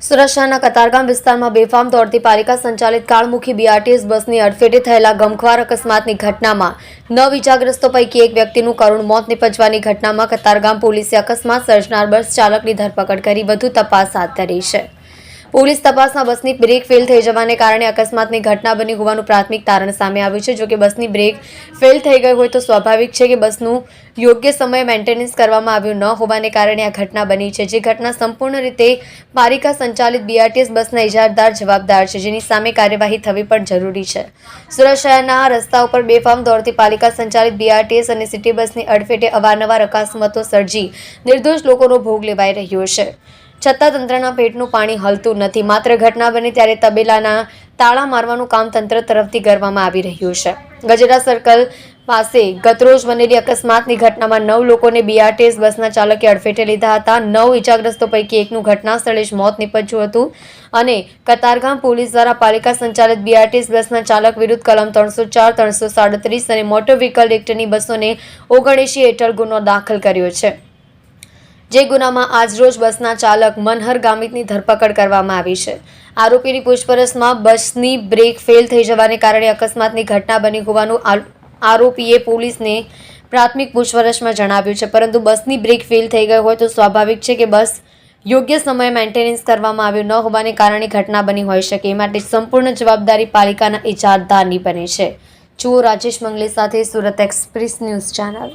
શહેરના કતારગામ વિસ્તારમાં બેફામ દોડતી પાલિકા સંચાલિત કાળમુખી બીઆરટીએસ બસની અડફેટે થયેલા ગમખ્વાર અકસ્માતની ઘટનામાં નવ ઇજાગ્રસ્તો પૈકી એક વ્યક્તિનું કરુણ મોત નિપજવાની ઘટનામાં કતારગામ પોલીસે અકસ્માત સર્જનાર બસ ચાલકની ધરપકડ કરી વધુ તપાસ હાથ ધરી છે. પોલીસ તપાસમાં બસની બ્રેક ફેલ થઈ જવાને કારણે અકસ્માતની ઘટના બની હોવાનું પ્રાથમિક તારણ સામે આવ્યું છે. જોકે બસની બ્રેક ફેલ થઈ ગઈ હોય તો સ્વાભાવિક છે કે બસનું યોગ્ય સમયે મેન્ટેનન્સ કરવામાં આવ્યું ન હોવાને કારણે આ ઘટના બની છે. જે ઘટના સંપૂર્ણ રીતે પાલિકા સંચાલિત બીઆરટીએસ બસના ઇજારદાર જવાબદાર છે, જેની સામે કાર્યવાહી થવી પણ જરૂરી છે. સુરત શહેરના રસ્તા ઉપર બેફામ દોડતી પાલિકા સંચાલિત બીઆરટીએસ અને સિટી બસની અડફેટે અવારનવાર અકસ્માતો સર્જી નિર્દોષ લોકોનો ભોગ લેવાઈ રહ્યો છે. છતાં તંત્રના પેટનું પાણી હલતું નથી. માત્ર ઘટના બની ત્યારે તબેલાના તાળા મારવાનું કામ તંત્ર તરફથી કરવામાં આવી રહ્યું છે. ગજેરા સર્કલ પાસે ગતરોજ બનેલી અકસ્માતની ઘટનામાં નવ લોકોને બીઆરટીએસ બસના ચાલકે અડફેટે લીધા હતા. નવ ઇજાગ્રસ્તો પૈકી એકનું ઘટના સ્થળે જ મોત નીપજ્યું હતું અને કતારગામ પોલીસ દ્વારા પાલિકા સંચાલિત બીઆરટીએસ બસના ચાલક વિરુદ્ધ કલમ ત્રણસો ચાર, ત્રણસો સાડત્રીસ અને મોટર વ્હીકલ એક્ટની બસોને ઓગણએંશી હેઠળ ગુનો દાખલ કર્યો છે. જે ગુનામાં આજરોજ બસના ચાલક મનહર ગામિતની ધરપકડ કરવામાં આવી છે. આરોપીની પૂછપરછમાં બસની બ્રેક ફેલ થઈ જવાને કારણે અકસ્માતની ઘટના બની હોવાનું આરોપીએ પોલીસને પ્રાથમિક પૂછપરછમાં જણાવ્યું છે. પરંતુ બસની બ્રેક ફેલ થઈ ગઈ હોય તો સ્વાભાવિક છે કે બસ યોગ્ય સમયે મેન્ટેનન્સ કરવામાં આવ્યું ન હોવાને કારણે ઘટના બની હોઈ શકે. એ માટે સંપૂર્ણ જવાબદારી પાલિકાના ઇજારદારની બને છે. જુઓ રાજેશ મંગલે સાથે સુરત એક્સપ્રેસ ન્યૂઝ ચેનલ.